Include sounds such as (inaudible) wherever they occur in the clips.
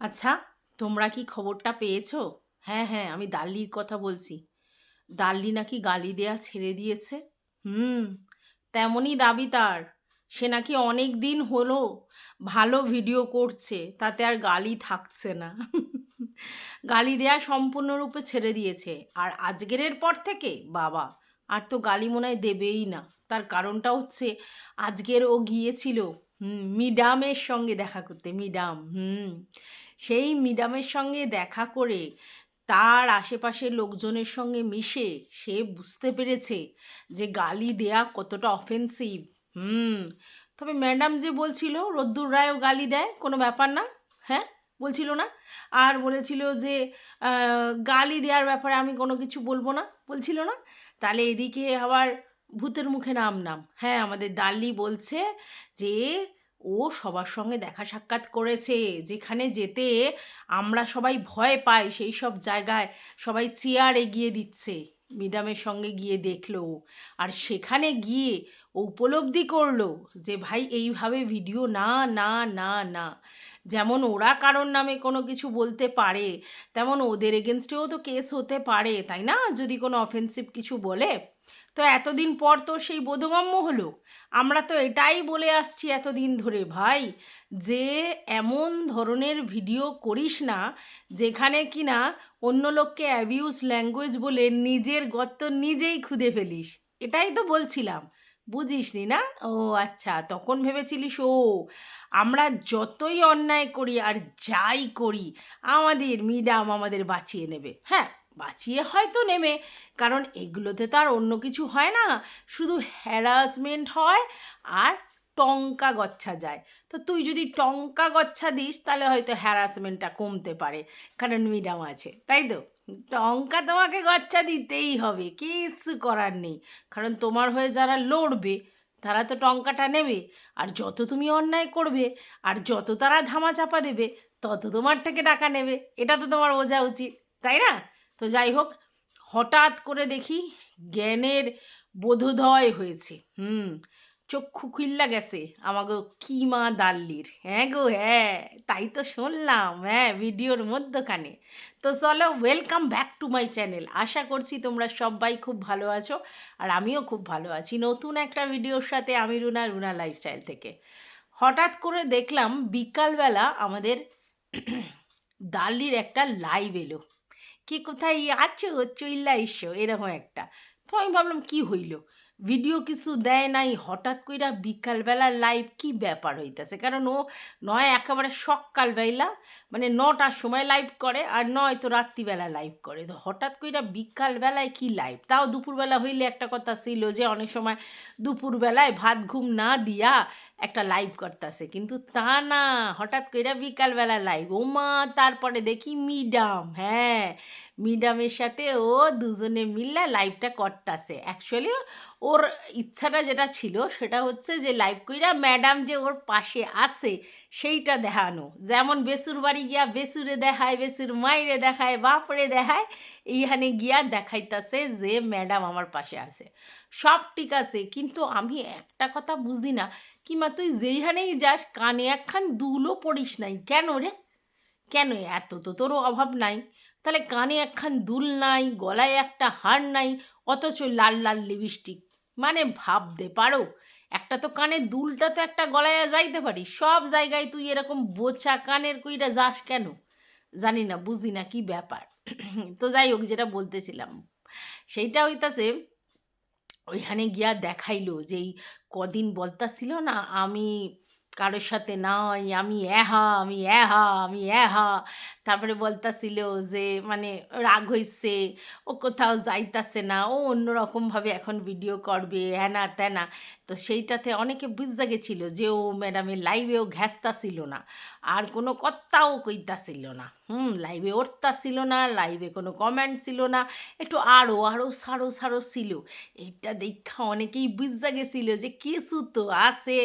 আচ্ছা তোমরা কি খবরটা পেয়েছ? হ্যাঁ হ্যাঁ আমি দাল্লির কথা বলছি। দাল্লি নাকি গালি দেয়া ছেড়ে দিয়েছে? হুম, তেমনই দাবি তার। সে নাকি অনেক দিন হলো ভালো ভিডিও করছে, তাতে আর গালি থাকছে না। গালি দেয়া সম্পূর্ণরূপে ছেড়ে দিয়েছে। আর আজকের পর থেকে, বাবা, আর তো গালি মনে হয় দেবেই না। তার কারণটা হচ্ছে, আজকের ও গিয়েছিল, হুম, মিডামের সঙ্গে দেখা করতে, মিডাম, হুম। সেই মিডামের সঙ্গে দেখা করে তার আশেপাশের লোকজনের সঙ্গে মিশে সে বুঝতে পেরেছে যে গালি দেয়া কতটা অফেন্সিভ হুম, তবে ম্যাডাম যে বলছিল, রদ্দুর রায়ও গালি দেয়, কোনো ব্যাপার না হ্যাঁ? বলছিল না। আর বলেছিল যে গালি দেওয়ার ব্যাপারে আমি কোনো কিছু বলব না, বলছিল না। তাহলে এদিকে আবার ভূতের মুখে নাম নাম। হ্যাঁ আমাদের দাল্লি বলছে যে ও সবার সঙ্গে দেখা সাক্ষাৎ করেছে। যেখানে যেতে আমরা সবাই ভয় পাই, সেই সব জায়গায় সবাই চেয়ার এগিয়ে দিচ্ছে। মিডামের সঙ্গে গিয়ে দেখল আর সেখানে গিয়ে ও উপলব্ধি করল যে, ভাই, এইভাবে ভিডিও না না না না। যেমন ওরা কারোর নামে কোনো কিছু বলতে পারে, তেমন ওদের এগেনস্টেও তো কেস হতে পারে, তাই না? যদি কোনো অফেন্সিভ কিছু বলে। তো এতদিন পর তো সেই বোধগম্য হলো। আমরা তো এটাই বলে আসছি এতদিন ধরে, ভাই, যে এমন ধরনের ভিডিও করিস না যেখানে কি না অন্য লোককে অ্যাবিউজ ল্যাঙ্গুয়েজ বলে নিজের গর্ত নিজেই খুদে ফেলিস। এটাই তো বলছিলাম, বুঝিসনি না? ও আচ্ছা তখন ভেবেছিলিস, ও, আমরা যতই অন্যায় করি আর যাই করি, আমাদের মিডাম আমাদের বাঁচিয়ে নেবে হ্যাঁ? বাঁচিয়ে হয়তো নেবে কারণ এগুলোতে তো আর অন্য কিছু হয় না। শুধু হ্যারাসমেন্ট হয় আর টঙ্কা গচ্ছা যায়। তো তুই যদি টঙ্কা গচ্ছা দিস, তাহলে হয়তো হ্যারাসমেন্টটা কমতে পারে। কারণ মিডাম আছে, তাই তো? টঙ্কা তোমাকে গচ্ছা দিতেই হবে, কিছু করার নেই। কারণ তোমার হয়ে যারা লড়বে, তারা তো টঙ্কাটা নেবে। আর যত তুমি অন্যায় করবে, আর যত তারা ধামা চাপা দেবে, তত তোমার থেকে টাকা নেবে। এটা তো তোমার বোঝা উচিত, তাই না? তো যাই হোক, হঠাৎ করে দেখি জ্ঞানের বোধোদয় হয়েছে। হুম, চক্ষু খুললা গেছে আমাকে কিমা দাল্লির। হ্যাঁ গো হ্যাঁ তাই তো শুনলাম। হ্যাঁ ভিডিওর মধ্যখানে। তো চলো welcome back to my channel আশা করছি তোমরা সবাই খুব ভালো আছো আর আমিও খুব ভালো আছি নতুন একটা ভিডিওর সাথে আমি রুনা রুনা লাইফস্টাইল থেকে। হঠাৎ করে দেখলাম বিকালবেলা আমাদের দাল্লির একটা লাইভ এলো। কে কোথায় আছো? চইল্লা এসো। এরকম একটা। তো আমি ভাবলাম কি হইল? ভিডিও কিছু দেয় নাই, হঠাৎ কইরা বিকালবেলা লাইভ কি ব্যাপার হইতেছে? কারণ ও নয়, একেবারে সকালবেলা মানে নটার সময় লাইভ করে আর নয় তো রাত্রিবেলা লাইভ করে। তো হঠাৎ কইরা বিকালবেলায় কি লাইভ তাও দুপুরবেলা হইলে একটা কথা ছিল যে, অনেক সময় দুপুরবেলায় ভাত ঘুম না দিয়া একটা লাইভ করতেছে। কিন্তু তা না, হঠাৎ কইরা বিকালবেলা লাইভ ওমা, তারপরে দেখি মিডাম হ্যাঁ। মিডামের সাথে ও দুজনে মিললে লাইভটা করতেছে। অ্যাকচুয়ালি ওর ইচ্ছাটা যেটা ছিল, সেটা হচ্ছে যে লাইভ কইরা ম্যাডাম যে ওর পাশে আছে, সেইটা দেখানো। যেমন বেসুর বাড়ি গিয়া বেসুরে দেখায়, বেসুর মাইরে দেখায়, বাপরে দেখায়, এইখানে গিয়া দেখাইতাছে যে ম্যাডাম আমার পাশে আছে। সব ঠিক আছে, কিন্তু আমি একটা কথা বুঝি না কিংবা তুই যেইখানেই যাস, কানে একখান দুলও পড়িস নাই। কেন রে? কেন এত? তো তোরও অভাব নাই। তাহলে কানে একখান দুল নাই, গলায় একটা হার নাই, অথচ লাল লাল লিপস্টিক মানে ভাবতে পারো, একটা তো কানের দুলটা তো একটা গলায় যাইতে পারিস সব জায়গায় তুই এরকম বোচা কানের কইটা যাস কেন? জানি না, বুঝি না কি ব্যাপার। (clears throat) তো যাই হোক, যেটা বলতেছিলাম, সেইটা হইতাছে, ওইখানে গিয়া দেখাইলো যে এই কদিন বলতাছিল না, আমি কারোর সাথে নয় আমি এহা আমি এহা আমি এহা। তারপরে বলতাছিল যে মানে রাগ হইছে, ও কোথাও যাইতাছে না, ও অন্যরকমভাবে এখন ভিডিও করবে হ্যানা ত্যানা তো সেইটাতে অনেকে বুঝতে গেছিল যে, ও ম্যাডামের লাইভেও ঘ্যাসতাছিল না, আর কোনো কথাও কইতাছিল না। হুম লাইভে ওর্তা উঠতাছিল না লাইভে কোনো কমেন্ট ছিল না, একটু আরও আরও সারো সারো ছিল। এইটা দেখা অনেকেই বুঝতে গেছিল যে কিছু তো আছে,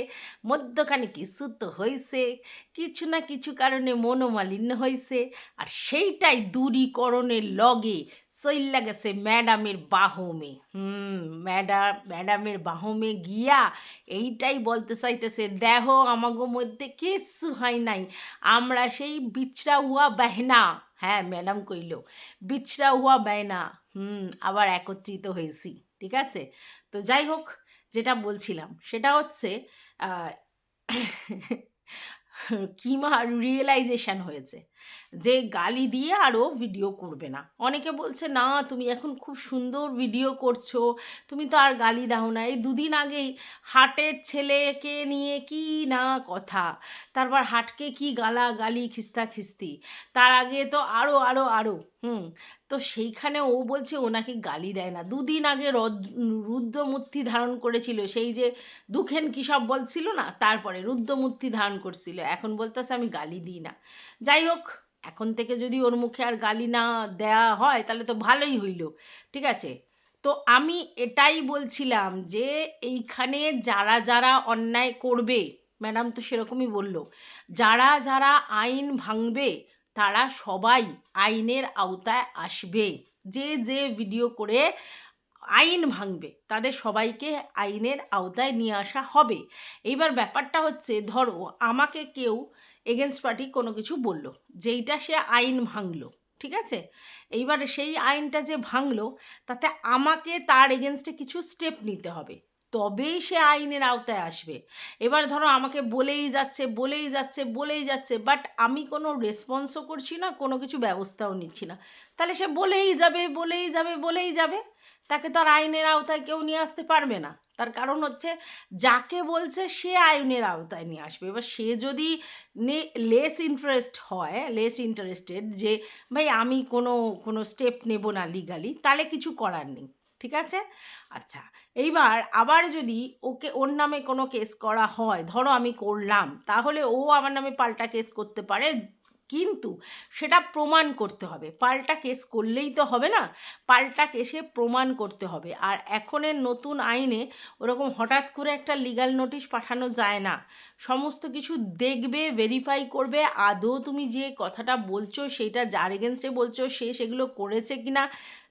মধ্যখানে কিছু তো হয়েছে কিছু না কিছু কারণে মনোমালিন্য হয়েছে আর সেইটাই দূরীকরণের লগে চইল্লা গেছে ম্যাডামের বাহমে। হুম ম্যাডাম ম্যাডামের বাহমে গিয়া এইটাই বলতে চাইতেছে দেহ আমাগো মধ্যে কিচ্ছু হয় নাই, আমরা সেই বিচরা হুয়া বেহনা। হ্যাঁ ম্যাডাম কইল বিচরা হুয়া বেহনা। হুম, আবার একত্রিত হয়েছি, ঠিক আছে? তো যাই হোক, যেটা বলছিলাম, সেটা হচ্ছে কিমা রিয়েলাইজেশন হয়েছে। যে গালি দিয়ে আরও ভিডিও করবে না। অনেকে বলছে, না, তুমি এখন খুব সুন্দর ভিডিও করছ, তুমি তো আর গালি দাও না। এই দুদিন আগেই হাটের ছেলেকে নিয়ে কি না কথা, তারপর হাটকে কি গালা গালি খিস্তা খিস্তি। তার আগে তো আরও আরও আরও হুম, তো সেইখানে ও বলছে, ও নাকি গালি দেয় না। দুদিন আগে রদ- রুদ্রমূর্তি ধারণ করেছিল, সেই যে দুখেন কী সব বলছিল না, তারপরে রুদ্রমূর্তি ধারণ করছিল। এখন বলতেছে, আমি গালি দিই না। যাই হোক এখন থেকে যদি ওর মুখে আর গালি না দেয়া হয়, তাহলে তো ভালোই হইল, ঠিক আছে? তো আমি এটাই বলছিলাম যে, এইখানে যারা যারা অন্যায় করবে, ম্যাডাম তো সেরকমই বলল, যারা যারা আইন ভাঙবে, তারা সবাই আইনের আওতায় আসবে। যে যে ভিডিও করে আইন ভাঙবে, তাদের সবাইকে আইনের আওতায় নিয়ে আসা হবে। এইবার ব্যাপারটা হচ্ছে, ধরো আমাকে কেউ এগেনস্ট পার্টি কোনো কিছু বলল, যেইটা সে আইন ভাঙলো, ঠিক আছে? এইবার সেই আইনটা যে ভাঙলো, তাতে আমাকে তার এগেনস্টে কিছু স্টেপ নিতে হবে। তবেই সে আইনের আওতায় আসবে। এবার ধরো আমাকে বলেই যাচ্ছে বলেই যাচ্ছে বলেই যাচ্ছে বাট আমি কোনো রেসপন্সও করছি না, কোনো কিছু ব্যবস্থাও নিচ্ছি না। তাহলে সে বলেই যাবে বলেই যাবে বলেই যাবে। তাকে তো আর আইনের আওতায় কেউ নিয়ে আসতে পারবে না। তার কারণ হচ্ছে যাকে বলছে সে আইনের আওতায় নিয়ে আসবে। এবার সে যদি লেস ইন্টারেস্ট হয় লেস ইন্টারেস্টেড যে, ভাই, আমি কোনো কোনো স্টেপ নেব না লিগালি তাহলে কিছু করার নেই। ঠিক আছে? আচ্ছা এইবার আবার যদি ওকে, ওর নামে কোনো কেস করা হয়, ধরো আমি করলাম, তাহলে ও আমার নামে পাল্টা কেস করতে পারে কিন্তু সেটা প্রমাণ করতে হবে। পাল্টা কেস করলেই তো হবে না, পাল্টা কেসে প্রমাণ করতে হবে। আর এখনের নতুন আইনে ওরকম হঠাৎ করে একটা লিগ্যাল নোটিশ পাঠানো যায় না। সমস্ত কিছু দেখবে ভেরিফাই করবে, আদৌ তুমি যে কথাটা বলছো সেটা যার এগেনস্টে বলছো, সে সেগুলো করেছে কি না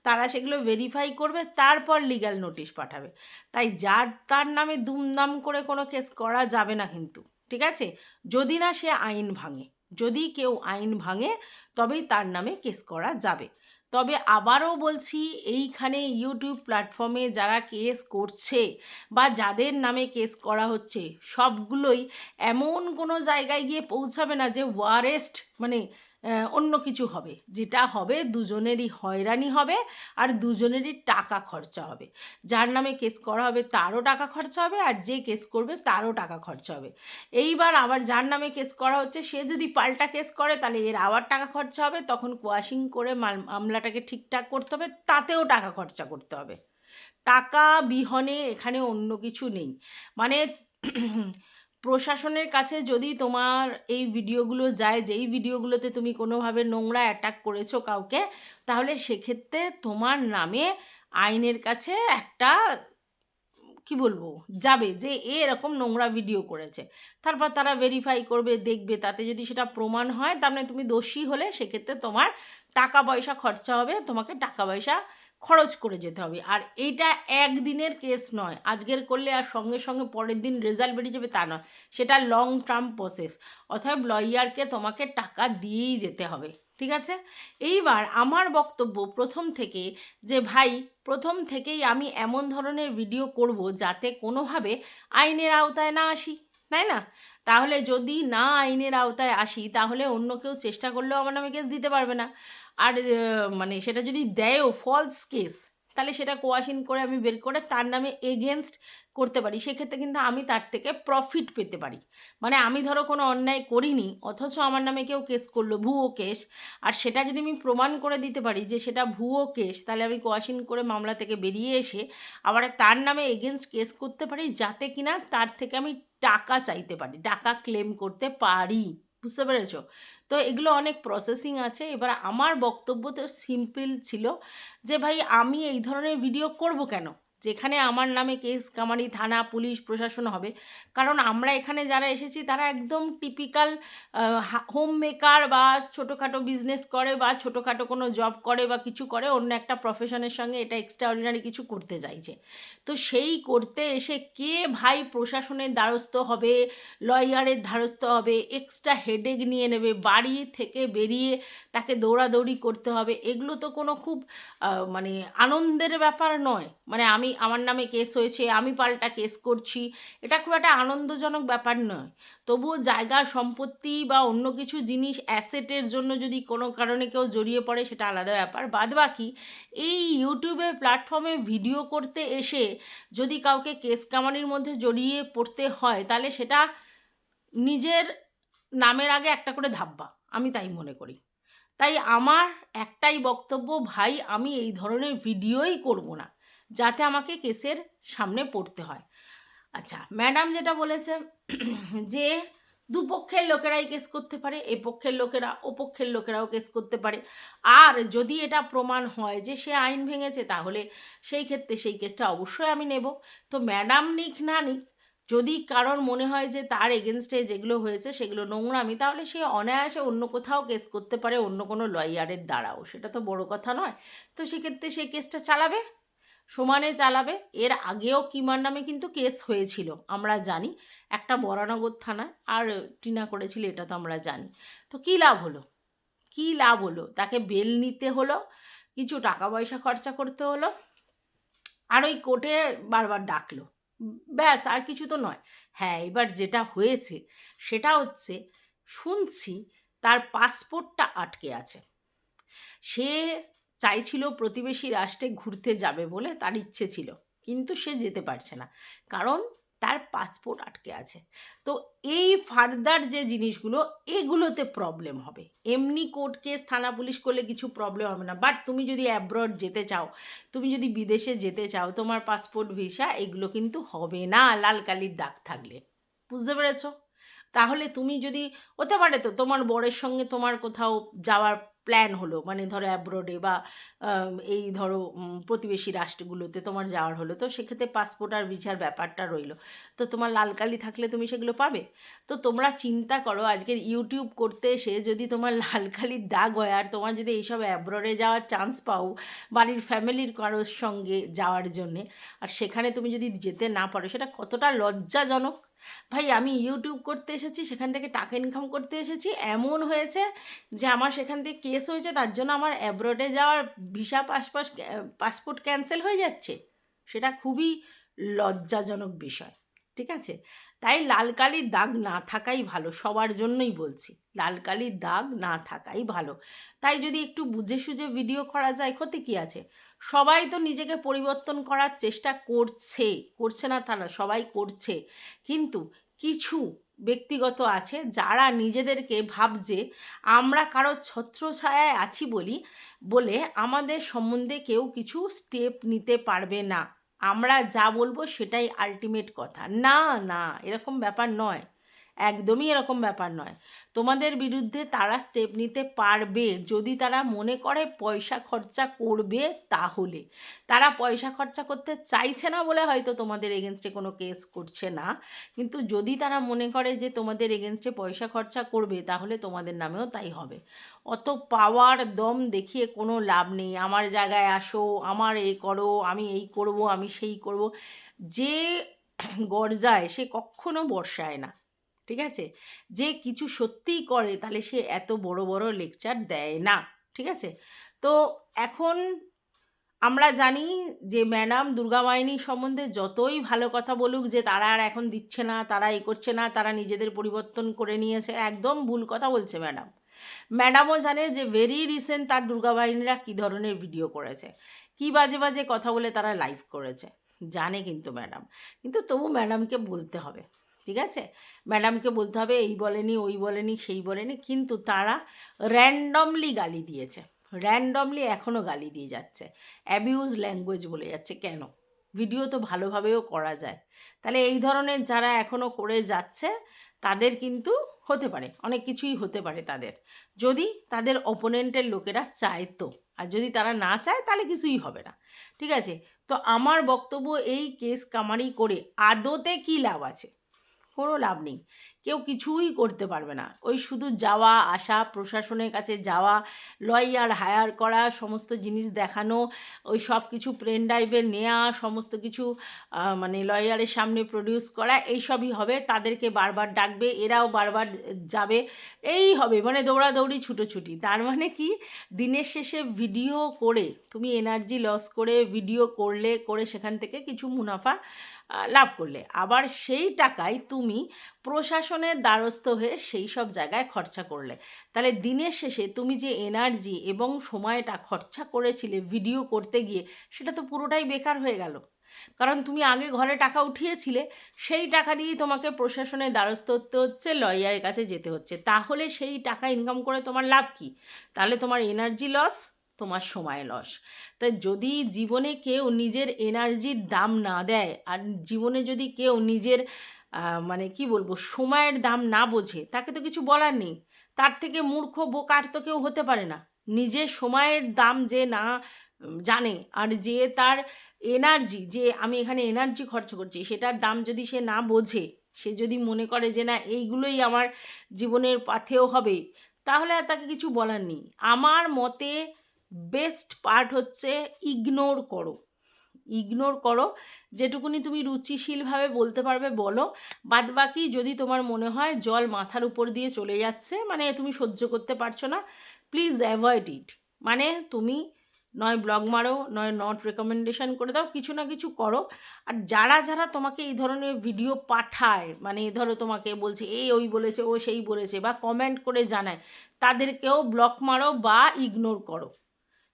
তারা সেগুলো ভেরিফাই করবে, তারপর লিগ্যাল নোটিশ পাঠাবে। তাই যার, তার নামে দুমদাম করে কোনো কেস করা যাবে না কিন্তু, ঠিক আছে? যদি না সে আইন ভাঙে। যদি কেউ আইন ভাঙে, তবেই তার নামে কেস করা যাবে। তবে আবারও বলছি, এইখানে ইউটিউব প্ল্যাটফর্মে যারা কেস করছে বা যাদের নামে কেস করা হচ্ছে, সবগুলোই এমন কোনো জায়গায় গিয়ে পৌঁছাবে না যে ওয়ারেস্ট মানে অন্য কিছু হবে। যেটা হবে দুজনেরই হয়রানি হবে আর দুজনেরই টাকা খরচা হবে। যার নামে কেস করা হবে তারও টাকা খরচা হবে আর যে কেস করবে তারও টাকা খরচা হবে। এইবার আবার যার নামে কেস করা হচ্ছে, সে যদি পাল্টা কেস করে তাহলে এর আবার টাকা খরচা হবে। তখন কোয়াশিং করে মাল- মামলাটাকে ঠিকঠাক করতে হবে, তাতেও টাকা খরচা করতে হবে। টাকা বিহনে এখানে অন্য কিছু নেই। মানে প্রশাসনের কাছে যদি তোমার এই ভিডিওগুলো যায়, যেই ভিডিওগুলোতে তুমি কোনোভাবে নোংরা অ্যাটাক করেছ কাউকে, তাহলে সেক্ষেত্রে তোমার নামে আইনের কাছে একটা, কি বলব, যাবে যে এ এরকম নোংরা ভিডিও করেছে। তারপর তারা ভেরিফাই করবে, দেখবে, তাতে যদি সেটা প্রমাণ হয়, তার মানে তুমি দোষী হলে সেক্ষেত্রে তোমার টাকা পয়সা খরচা হবে, তোমাকে টাকা পয়সা খরচ করে যেতে হবে। আর এইটা একদিনের কেস নয়। আজকের করলে আর সঙ্গে সঙ্গে পরের দিন রেজাল্ট বেরিয়ে যাবে তা নয়। সেটা লং টার্ম প্রসেস অর্থাৎ লয়ারকে তোমাকে টাকা দিয়েই যেতে হবে। ঠিক আছে? এইবার আমার বক্তব্য প্রথম থেকে যে, ভাই, প্রথম থেকেই আমি এমন ধরনের ভিডিও করব যাতে কোনোভাবে আইনের আওতায় না আসি। তাই না? তাহলে যদি না আইনের আওতায় আসি, তাহলে অন্য কেউ চেষ্টা করলেও আমার নামে কেস দিতে পারবে না। আর মানে সেটা যদি দেয়ও ফলস কেস তাহলে সেটা কোয়াশিন করে আমি বের করে তার নামে এগেনস্ট করতে পারি। সেক্ষেত্রে কিন্তু আমি তার থেকে প্রফিট পেতে পারি। মানে আমি ধরো কোনো অন্যায় করিনি, অথচ আমার নামে কেউ কেস করল, ভুয়ো কেস আর সেটা যদি আমি প্রমাণ করে দিতে পারি যে সেটা ভুয়ো কেস তাহলে আমি কোয়াশিন করে মামলা থেকে বেরিয়ে এসে আবার তার নামে এগেনস্ট কেস করতে পারি, যাতে কিনা তার থেকে আমি টাকা চাইতে পারি, টাকা ক্লেম করতে পারি। বুঝতে পেরেছ? তো এগুলো অনেক প্রসেসিং আছে। এবার আমার বক্তব্য তো সিম্পল ছিল যে, ভাই, আমি এই ধরনের ভিডিও করব কেন? যেখানে আমার নামে কেস কামারি, থানা, পুলিশ, প্রশাসন হবে। কারণ আমরা এখানে যারা এসেছি, তারা একদম টিপিক্যাল হোম মেকার বা ছোটোখাটো বিজনেস করে বা ছোটোখাটো কোনো জব করে বা কিছু করে, অন্য একটা প্রফেশনের সঙ্গে এটা এক্সট্রা এক্সট্রাঅর্ডিনারি কিছু করতে চাইছে। তো সেই করতে এসে কে ভাই প্রশাসনের দ্বারস্থ হবে লয়ারের দ্বারস্থ হবে এক্সট্রা হেডেক নিয়ে নেবে, বাড়ি থেকে বেরিয়ে তাকে দৌড়াদৌড়ি করতে হবে, এগুলো তো কোনো খুব মানে আনন্দের ব্যাপার নয়। মানে আমি আমার নামে কেস হয়েছে, আমি পাল্টা কেস করছি, এটা খুব একটা আনন্দজনক ব্যাপার নয়। তবুও জায়গা, সম্পত্তি বা অন্য কিছু জিনিস অ্যাসেটের জন্য যদি কোনো কারণে কেউ জড়িয়ে পড়ে, সেটা আলাদা ব্যাপার। বাদ বাকি এই ইউটিউবে প্ল্যাটফর্মে ভিডিও করতে এসে যদি কাউকে কেস কামানির মধ্যে জড়িয়ে পড়তে হয়, তাহলে সেটা নিজের নামের আগে একটা করে ধাব্বা আমি তাই মনে করি। তাই আমার একটাই বক্তব্য, ভাই, আমি এই ধরনের ভিডিওই করব না। যাতে আমাকে কেসের সামনে পড়তে হয়। আচ্ছা ম্যাডাম যেটা বলেছে যে দুপক্ষের লোকেরাই কেস করতে পারে, এ পক্ষের লোকেরা, ও পক্ষের লোকেরাও কেস করতে পারে। আর যদি এটা প্রমাণ হয় যে সে আইন ভেঙেছে, তাহলে সেই ক্ষেত্রে সেই কেসটা অবশ্যই আমি নেব। তো ম্যাডাম নিক না নিক, যদি কারোর মনে হয় যে তার এগেনস্টে যেগুলো হয়েছে সেগুলো নোংরামি, তাহলে সে অনায়াসে অন্য কোথাও কেস করতে পারে, অন্য কোনো লয়ারের দ্বারাও। সেটা তো বড় কথা নয়। তো সেক্ষেত্রে সেই কেসটা চালাবে? সমানে চালাবে। এর আগেও কিমার নামে কিন্তু কেস হয়েছিল, আমরা জানি। একটা বরানগর থানায় আর টিনা করেছিল, এটা তো আমরা জানি। তো কী লাভ হলো? কী লাভ হলো? তাকে বেল নিতে হলো, কিছু টাকা পয়সা খরচা করতে হলো, আর ওই কোর্টে বারবার ডাকলো। ব্যাস, আর কিছু তো নয়। হ্যাঁ এবার যেটা হয়েছে, সেটা হচ্ছে, শুনছি তার পাসপোর্টটা আটকে আছে। সে চাইছিল প্রতিবেশী রাষ্ট্রে ঘুরতে যাবে বলে তার ইচ্ছে ছিল, কিন্তু সে যেতে পারছে না, কারণ তার পাসপোর্ট আটকে আছে। তো এই ফার্দার যে জিনিসগুলো, এগুলোতে প্রবলেম হবে। এমনি কোর্ট কেস থানা পুলিশ করলে কিছু প্রবলেম হবে না। বাট তুমি যদি অ্যাব্রড যেতে চাও, তুমি যদি বিদেশে যেতে চাও, তোমার পাসপোর্ট ভিসা এগুলো কিন্তু হবে না, লাল কালির দাগ থাকলে। বুঝতে পেরেছ? তাহলে তুমি যদি, হতে পারে তো তোমার বরের সঙ্গে তোমার কোথাও যাওয়ার প্ল্যান হলো। মানে ধরো অ্যাব্রোডে বা এই ধরো প্রতিবেশী রাষ্ট্রগুলোতে তোমার যাওয়ার হলো। তো সেক্ষেত্রে পাসপোর্ট আর ভিসার ব্যাপারটা রইল। তো তোমার লাল কালি থাকলে তুমি সেগুলো পাবে। তো তোমরা চিন্তা করো, আজকের ইউটিউব করতে এসে যদি তোমার (laughs) লাল কালির দাগ হয় আর তোমার যদি এইসব অ্যাব্রোডে যাওয়ার চান্স পাও, বাড়ির ফ্যামিলির কারোর সঙ্গে যাওয়ার জন্যে, আর সেখানে তুমি যদি যেতে না পারো, সেটা কতটা লজ্জাজনক। ভাই, আমি ইউটিউব করতে এসেছি, সেখান থেকে টাকা ইনকাম করতে এসেছি। এমন হয়েছে যে, আমার সেখান থেকে কেস হয়েছে, তার জন্য আমার অ্যাব্রোডে যাওয়ার ভিসা পাসপাস পাসপোর্ট ক্যান্সেল হয়ে যাচ্ছে। সেটা খুবই লজ্জাজনক বিষয়। ঠিক আছে? তাই লাল কালির দাগ না থাকাই ভালো, সবার জন্যই বলছি। লাল কালির দাগ না থাকাই ভালো। তাই যদি একটু বুঝে সুঝে ভিডিও করা যায়, ক্ষতি কী আছে? সবাই তো নিজেকে পরিবর্তন করার চেষ্টা করছে করছে না তারা সবাই করছে। কিন্তু কিছু ব্যক্তিগত আছে যারা নিজেদেরকে ভাবছে, আমরা কারও ছত্রছায়ায় আছি বলি, বলে আমাদের সম্বন্ধে কেউ কিছু স্টেপ নিতে পারবে না। আমরা যা বলব সেটাই আলটিমেট কথা। না না এরকম ব্যাপার নয়। একদমই এরকম ব্যাপার নয়। তোমাদের বিরুদ্ধে তারা স্টেপ নিতে পারবে। যদি তারা মনে করে পয়সা খরচা করবে তাহলে। তারা পয়সা খরচা করতে চাইছে না বলে হয়তো তোমাদের এগেনস্টে কোনো কেস করছে না। কিন্তু যদি তারা মনে করে যে তোমাদের এগেনস্টে পয়সা খরচা করবে, তাহলে তোমাদের নামেও তাই হবে। অত পাওয়ার দম দেখিয়ে কোনো লাভ নেই। আমার জায়গায় আসো, আমার এই করো, আমি এই করব, আমি সেই করব। যে গরজায় সে কখনো বর্ষায় না। ঠিক আছে? যে কিছু সত্যিই করে তাহলে সে এত বড় বড় লেকচার দেয় না, ঠিক আছে? তো এখন আমরা জানি যে ম্যাডাম দুর্গামায়নী সম্বন্ধে যতই ভালো কথা বলুক যে তারা আর এখন দিচ্ছে না, তারা এ করছে না, তারা নিজেদের পরিবর্তন করে নিয়েছে, একদম ভুল কথা বলছে ম্যাডাম ম্যাডামও জানে যে ভেরি রিসেন্ট তার দুর্গাবাহিনীরা কী ধরনের ভিডিও করেছে, কী বাজে বাজে কথা বলে তারা লাইভ করেছে, জানে কিন্তু ম্যাডাম কিন্তু তবু ম্যাডামকে বলতে হবে। ঠিক আছে? ম্যাডামকে বলতে হবে, এই বলেনি, ওই বলেনি, সেই বলেনি। কিন্তু তারা র্যান্ডমলি গালি দিয়েছে। র্যান্ডমলি এখনও গালি দিয়ে যাচ্ছে। অ্যাবিউজ ল্যাঙ্গুয়েজ বলে যাচ্ছে। কেন? ভিডিও তো ভালোভাবেও করা যায়। তাহলে এই ধরনের যারা এখনও করে যাচ্ছে, তাদের কিন্তু হতে পারে, অনেক কিছুই হতে পারে তাদের। যদি তাদের অপোনেন্টের লোকেরা চায় তো, আর যদি তারা না চায়, তাহলে কিছুই হবে না। ঠিক আছে? তো আমার বক্তব্য এই কেস কামারি করে আদতে কী লাভ আছে? কোনো লাভ নেই। কেউ কিছুই করতে পারবে না। ওই শুধু যাওয়া, আসা, প্রশাসনের কাছে যাওয়া লয়ার হায়ার করা, সমস্ত জিনিস দেখানো, ওই সব কিছু প্লেন ড্রাইভে নেওয়া সমস্ত কিছু মানে লয়ারের সামনে প্রডিউস করা, এইসবই হবে। তাদেরকে বারবার ডাকবে। এরাও বারবার যাবে। এই হবে মানে দৌড়াদৌড়ি, ছুটোছুটি। তার মানে কি? দিনের শেষে ভিডিও করে, তুমি এনার্জি লস করে ভিডিও করলে, করে সেখান থেকে কিছু মুনাফা লাভ করলে। আবার সেই টাকায় তুমি প্রশাসনের দ্বারস্থ হয়ে সেই সব জায়গায় খরচা করলে। তাহলে দিনের শেষে তুমি যে এনার্জি এবং সময়টা খরচা করেছিলে ভিডিও করতে গিয়ে, সেটা তো পুরোটাই বেকার হয়ে গেল। কারণ তুমি আগে ঘরে টাকা উঠিয়েছিলে, সেই টাকা দিয়েই তোমাকে প্রশাসনের দ্বারস্থ হতে হচ্ছে, লয়ারের কাছে যেতে হচ্ছে। তাহলে সেই টাকা ইনকাম করে তোমার লাভ কি? তাহলে তোমার এনার্জি লস তোমার সময় লস তাই যদি জীবনে কেউ নিজের এনার্জির দাম না দেয়, আর জীবনে যদি কেউ নিজের মানে কি বলব, সময়ের দাম না বোঝে, তাকে তো কিছু বলার নেই। তার থেকে মূর্খ, বোকার তো কেউ হতে পারে না। নিজের সময়ের দাম যে না জানে। আর যে তার এনার্জি যে আমি এখানে এনার্জি খরচ করছি, সেটার দাম যদি সে না বোঝে, সে যদি মনে করে যে না, এইগুলোই আমার জীবনের পাথেও হবে, তাহলে আর তাকে কিছু বলার নেই। আমার মতে বেস্ট পার্ট হচ্ছে ইগনোর করো। ইগনোর করো। যেটুকুনি তুমি রুচিশীলভাবে বলতে পারবে, বলো। বাদবাকি যদি তোমার মনে হয় জল মাথার উপর দিয়ে চলে যাচ্ছে মানে তুমি সহ্য করতে পারছ না প্লিজ অ্যাভয়েড ইট মানে তুমি নয় ব্লগ মারো, নয় নট রেকমেন্ডেশন করে দাও, কিছু না কিছু করো। আর যারা যারা তোমাকে এই ধরনের ভিডিও পাঠায় মানে ধরো তোমাকে বলছে, এই, ওই বলেছে, ও সেই বলেছে, বা কমেন্ট করে জানায়, তাদেরকেও ব্লক মারো বা ইগনোর করো।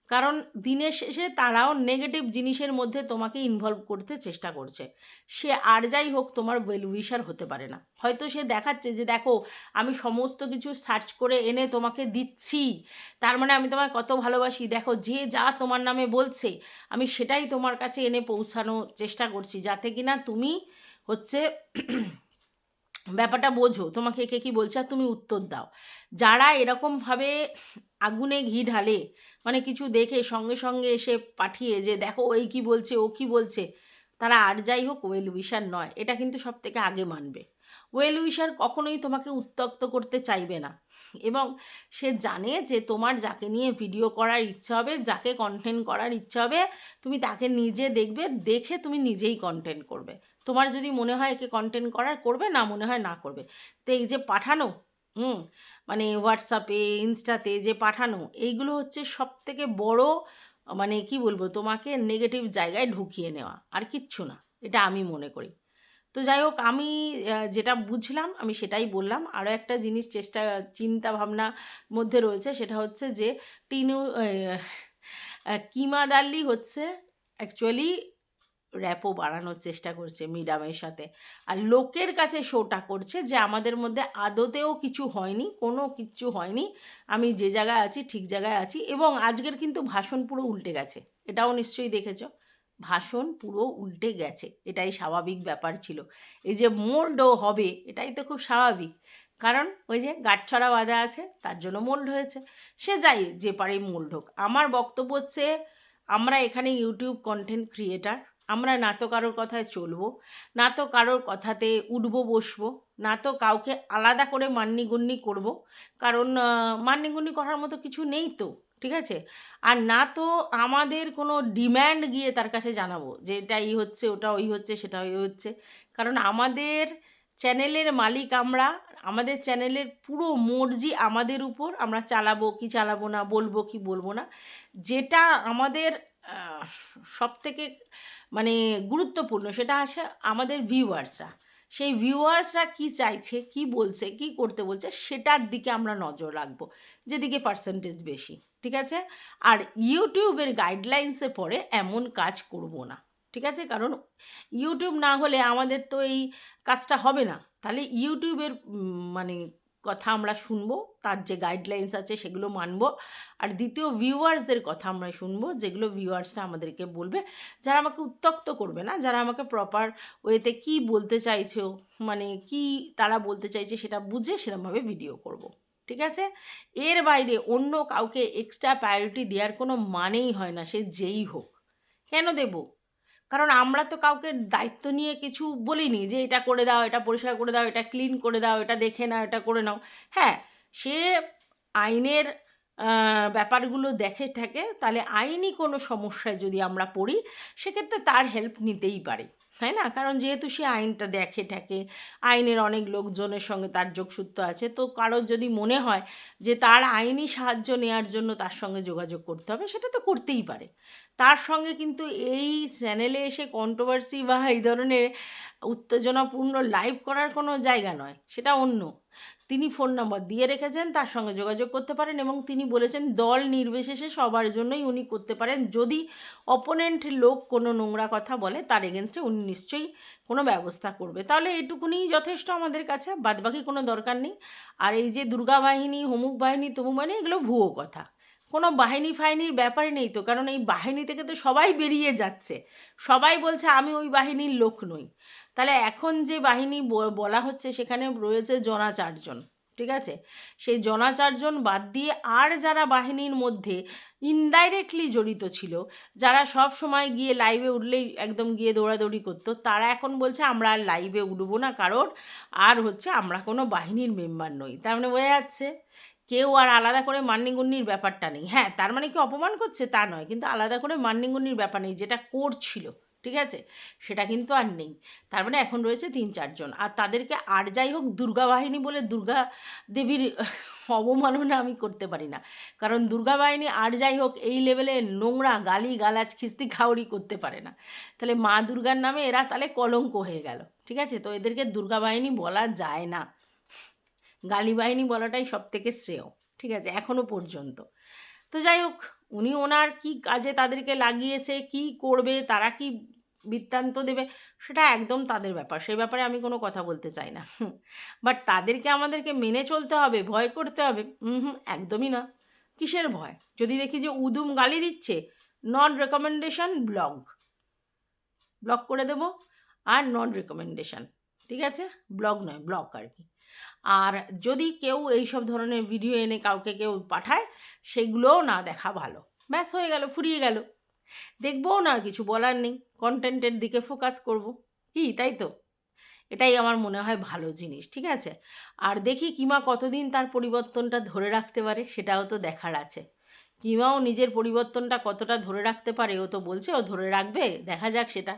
কারণ দিনের শেষে তারাও নেগেটিভ জিনিসের মধ্যে তোমাকে ইনভলভ করতে চেষ্টা করছে। সে আর যাই হোক তোমার ওয়েল উইশার হতে পারে না। হয়তো সে দেখাচ্ছে যে, দেখো, আমি সমস্ত কিছু সার্চ করে এনে তোমাকে দিচ্ছি। তার মানে আমি তোমায় কত ভালোবাসি। দেখো, যে যা তোমার নামে বলছে, আমি সেটাই তোমার কাছে এনে পৌঁছানোর চেষ্টা করছি। যাতে কিনা তুমি হচ্ছে (clears throat) ব্যাপারটা বোঝো। তোমাকে কে কী বলছে আর তুমি উত্তর দাও। যারা এরকমভাবে আগুনে ঘি ঢালে মানে কিছু দেখে সঙ্গে সঙ্গে এসে পাঠিয়ে যে, দেখো এই কি বলছে, ও কি বলছে? তারা আর যাই হোক ওয়েল উইশার নয়, এটা কিন্তু সব থেকে আগে মানবে। ওয়েল উইশার কখনোই তোমাকে উত্তক্ত করতে চাইবে না। এবং সে জানে যে তোমার যাকে নিয়ে ভিডিও করার ইচ্ছা হবে, যাকে কন্টেন্ট করার ইচ্ছা হবে, তুমি তাকে নিজে দেখবে, দেখে তুমি নিজেই কন্টেন্ট করবে। তোমার যদি মনে হয় একে কন্টেন্ট করার করবে, না মনে হয় না করবে। তো এই যে পাঠানো হুম মানে হোয়াটসঅ্যাপে ইনস্টাতে যে পাঠানো, এইগুলো হচ্ছে সব থেকে বড় মানে কি বলব, তোমাকে নেগেটিভ জায়গায় ঢুকিয়ে নেওয়া, আর কিচ্ছু না, এটা আমি মনে করি। তো যাই হোক, আমি যেটা বুঝলাম, আমি সেটাই বললাম। আরও একটা জিনিস চেষ্টা, চিন্তা ভাবনা মধ্যে রয়েছে, সেটা হচ্ছে যে টিনু কিমা দাল্লি হচ্ছে অ্যাকচুয়ালি র্যাপও বাড়ানোর চেষ্টা করছে মিডামের সাথে। আর লোকের কাছে শোটা করছে যে, আমাদের মধ্যে আদতেও কিছু হয়নি, কোনো কিচ্ছু হয়নি। আমি যে জায়গায় আছি, ঠিক জায়গায় আছি এবং আজকের কিন্তু ভাষণ পুরো উল্টে গেছে। এটাও নিশ্চয়ই দেখেছ। ভাষণ পুরো উল্টে গেছে। এটাই স্বাভাবিক ব্যাপার ছিল। এই যে মোল্ডও হবে, এটাই তো খুব স্বাভাবিক। কারণ ওই যে গাঁটছড়া বাঁধা আছে, তার জন্য মোল্ড হয়েছে। সে যাই যে পারে মোল্ড হোক। আমার বক্তব্য হচ্ছে, আমরা এখানে ইউটিউব কন্টেন্ট ক্রিয়েটার আমরা না তো কারোর কথায় চলবো না তো কারোর কথাতে উঠবো বসবো না তো কাউকে আলাদা করে মান্যিগুণ্যি করব কারণ আহ, মান্যিগুণ্যি করার মতো কিছু নেই তো ঠিক আছে? আর না তো আমাদের কোনো ডিম্যান্ড গিয়ে তার কাছে জানাব যে এটা এই হচ্ছে ওটা ওই হচ্ছে সেটা ওই হচ্ছে কারণ আমাদের চ্যানেলের মালিক আমরা আমাদের চ্যানেলের পুরো মর্জি আমাদের উপর আমরা চালাবো কি চালাবো না বলব কি বলব না যেটা আমাদের সব থেকে মানে গুরুত্বপূর্ণ সেটা আছে আমাদের ভিউয়ার্সরা সেই ভিউয়ার্সরা কি চাইছে, কি বলছে, কি করতে বলছে সেটার দিকে আমরা নজর রাখব, যেদিকে পার্সেন্টেজ বেশি, ঠিক আছে? আর ইউটিউবের গাইডলাইন্সে পরে এমন কাজ করব না, ঠিক আছে? কারণ ইউটিউব না হলে আমাদের তো এই কাজটা হবে না। তাহলে ইউটিউবের মানে কথা আমরা শুনব, তার যে গাইডলাইন্স আছে সেগুলো মানব। আর দ্বিতীয় ভিউয়ার্সদের কথা আমরা শুনব, যেগুলো ভিউয়ার্সরা আমাদেরকে বলবে, যারা আমাকে উত্তক্ত করবে না, যারা আমাকে প্রপার ওয়েতে কি বলতে চাইছে মানে কি তারা বলতে চাইছে সেটা বুঝে সেরকমভাবে ভিডিও করব। ঠিক আছে? এর বাইরে অন্য কাউকে এক্সট্রা প্রায়োরিটি দেওয়ার কোনো মানেই হয় না, সে যেই হোক। কেন দেব? কারণ আমরা তো কাউকে দায়িত্ব নিয়ে কিছু বলিনি যে এটা করে দাও, এটা পরিষ্কার করে দাও, এটা ক্লিন করে দাও, এটা দেখে নাও, এটা করে নাও। হ্যাঁ সে আইনের ব্যাপারগুলো দেখে থাকে, তাহলে আইনি কোনো সমস্যায় যদি আমরা পড়ি, সেক্ষেত্রে তার হেল্প নিতেই পারি। তাই না? কারণ যেহেতু সে আইনটা দেখে ঠেকে, আইনের অনেক লোকজনের সঙ্গে তার যোগসূত্র আছে, তো কারোর যদি মনে হয় যে তার আইনি সাহায্য নেওয়ার জন্য তার সঙ্গে যোগাযোগ করতে হবে, সেটা তো করতেই পারে। তার সঙ্গে কিন্তু এই চ্যানেলে এসে কন্ট্রোভার্সি বা এই ধরনের উত্তেজনাপূর্ণ লাইভ করার কোনো জায়গা নয়, সেটা অন্য। তিনি ফোন নম্বর দিয়ে রেখেছেন, তার সঙ্গে যোগাযোগ করতে পারেন এবং তিনি বলেছেন, দল নির্বিশেষে সবার জন্যই উনি করতে পারেন। যদি অপোনেন্ট লোক কোনো নোংরা কথা বলে, তার এগেনস্টে উনি নিশ্চয়ই কোনো ব্যবস্থা করবে। তাহলে এটুকুনি যথেষ্ট আমাদের কাছে, বাদবাকি কোনো দরকার নেই। আর এই যে দুর্গা বাহিনী, হমুক বাহিনী তমুক বাহিনী এগুলো ভুয়ো কথা। কোনো বাহিনী ফাহিনীর ব্যাপারে নেই তো, কারণ এই বাহিনী থেকে তো সবাই বেরিয়ে যাচ্ছে। সবাই বলছে, আমি ওই বাহিনীর লোক নই। তাহলে এখন যে বাহিনী বলা হচ্ছে সেখানে রয়েছে জনা চারজন ঠিক আছে? সেই জনা চারজন বাদ দিয়ে আর যারা বাহিনীর মধ্যে ইনডাইরেক্টলি জড়িত ছিল, যারা সব সময় গিয়ে লাইভে উঠলেই একদম গিয়ে দৌড়াদৌড়ি করতো, তারা এখন বলছে, আমরা আর লাইভে উঠবো না, কারণ আর হচ্ছে আমরা কোনো বাহিনীর মেম্বার নই। তার মানে বোঝা যাচ্ছে, কেউ আর আলাদা করে মান্যিগুন্নির ব্যাপারটা নেই। হ্যাঁ তার মানে কি অপমান করছে তা নয়, কিন্তু আলাদা করে মান্যিগুন্নির ব্যাপার নেই, যেটা করছিল। ঠিক আছে? সেটা কিন্তু আর নেই। তার মানে এখন রয়েছে তিন চারজন আর তাদেরকে আর যাই হোক দুর্গা বাহিনী বলে দুর্গা দেবীর অবমাননা আমি করতে পারি না। কারণ দুর্গা বাহিনী আর যাই হোক এই লেভেলে নোংরা, গালি, গালাজ, খিস্তি খাওয়ারি করতে পারে না। তাহলে মা দুর্গার নামে এরা তাহলে কলঙ্ক হয়ে গেল। ঠিক আছে? তো এদেরকে দুর্গা বাহিনী বলা যায় না। গালি বাহিনী বলাটাই সব থেকে শ্রেয়। ঠিক আছে? এখনও পর্যন্ত। তো যাই হোক, উনি ওনার কি কাজে তাদেরকে লাগিয়েছে, কি করবে, তারা কি বৃত্তান্ত দেবে, সেটা একদম তাদের ব্যাপার। সেই ব্যাপারে আমি কোনো কথা বলতে চাই না। বাট তাদেরকে আমাদেরকে মেনে চলতে হবে, ভয় করতে হবে। হুম একদমই না। কিসের ভয়? যদি দেখি যে উদুম গালি দিচ্ছে নন রেকমেন্ডেশন ব্লগ ব্লক করে দেব আর নন রেকমেন্ডেশন ঠিক আছে? ব্লগ নয় ব্লক আর কি। আর যদি কেউ এইসব ধরনের ভিডিও এনে কাউকে কেউ পাঠায়, সেগুলোও না দেখা ভালো। ব্যাস হয়ে গেল, ফুরিয়ে গেল। দেখবও না আর কিছু বলার নেই। কন্টেন্টের দিকে ফোকাস করব। কি? তাই তো? এটাই আমার মনে হয় ভালো জিনিস, ঠিক আছে? আর দেখি কিমা কতদিন তার পরিবর্তনটা ধরে রাখতে পারে, সেটাও তো দেখার আছে। কিমাও নিজের পরিবর্তনটা কতটা ধরে রাখতে পারে, ও তো বলছে, ও ধরে রাখবে, দেখা যাক সেটা।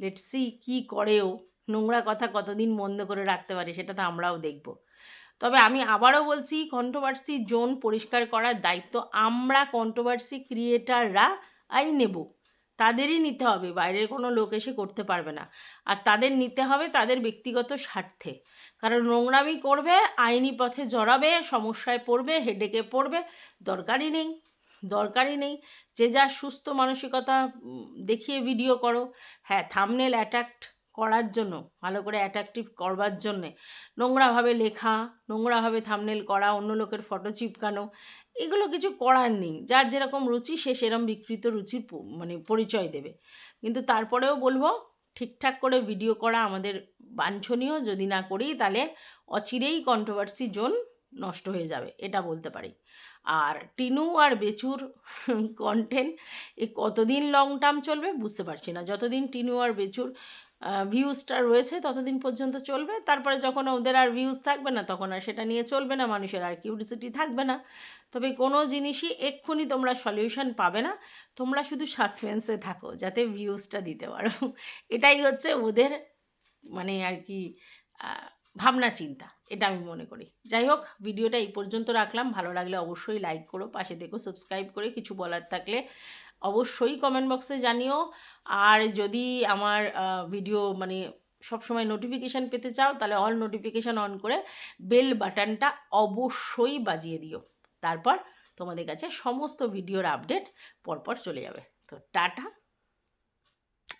লেটস সি কী করে ও। নোংরা কথা কতদিন বন্ধ করে রাখতে পারে, সেটা তো আমরাও দেখব। তবে আমি আবারও বলছি কন্ট্রোভার্সি জোন পরিষ্কার করার দায়িত্ব আমরা কন্ট্রোভার্সি ক্রিয়েটাররা আই নেব। তাদেরই নিতে হবে, বাইরের কোনো লোক এসে করতে পারবে না। আর তাদের নিতে হবে তাদের ব্যক্তিগত স্বার্থে। কারণ নোংরামি করবে, আইনি পথে জড়াবে, সমস্যায় পড়বে হেডেকে পড়বে, দরকারই নেই দরকারই নেই। যে যা সুস্থ মানসিকতা দেখিয়ে ভিডিও করো। হ্যাঁ থামনেল অ্যাট্রাক্ট করার জন্য, ভালো করে অ্যাট্রাকটিভ করবার জন্যে, নোংরাভাবে লেখা, নোংরাভাবে থামনেল করা, অন্য লোকের ফটো চিপকানো এগুলো কিছু করার নেই। যার যেরকম রুচি, সে সেরকম বিকৃত রুচির মানে পরিচয় দেবে। কিন্তু তারপরেও বলব, ঠিকঠাক করে ভিডিও করা আমাদের বাঞ্ছনীয়। যদি না করি, তাহলে অচিরেই কন্ট্রোভার্সি জোন নষ্ট হয়ে যাবে। এটা বলতে পারি। আর টিনু আর বেচুর কন্টেন্ট এ কতদিন লং টার্ম চলবে বুঝতে পারছি না। যতদিন টিনু আর বেচুর ভিউজটা রয়েছে ততদিন পর্যন্ত চলবে। তারপরে যখন ওদের আর ভিউজ থাকবে না, তখন আর সেটা নিয়ে চলবে না, মানুষের আর কিউরিসিটি থাকবে না। তবে কোনো জিনিসই এক্ষুনি তোমরা সলিউশন পাবে না। তোমরা শুধু সাসপেন্সে থাকো, যাতে ভিউজটা দিতে পারো। এটাই হচ্ছে ওদের মানে আর কি ভাবনা চিন্তা, এটা আমি মনে করি। যাই হোক, ভিডিওটা এই পর্যন্ত রাখলাম। ভালো লাগলে অবশ্যই লাইক করো, পাশে দেখো সাবস্ক্রাইব করে কিছু বলার থাকলে অবশ্যই কমেন্ট বক্সে জানিও। আর যদি আমার ভিডিও মানে সবসময় নোটিফিকেশান পেতে চাও, তাহলে অল নোটিফিকেশান অন করে বেল বাটনটা অবশ্যই বাজিয়ে দিও। তারপর তোমাদের কাছে সমস্ত ভিডিওর আপডেট পরপর চলে যাবে। তো টাটা।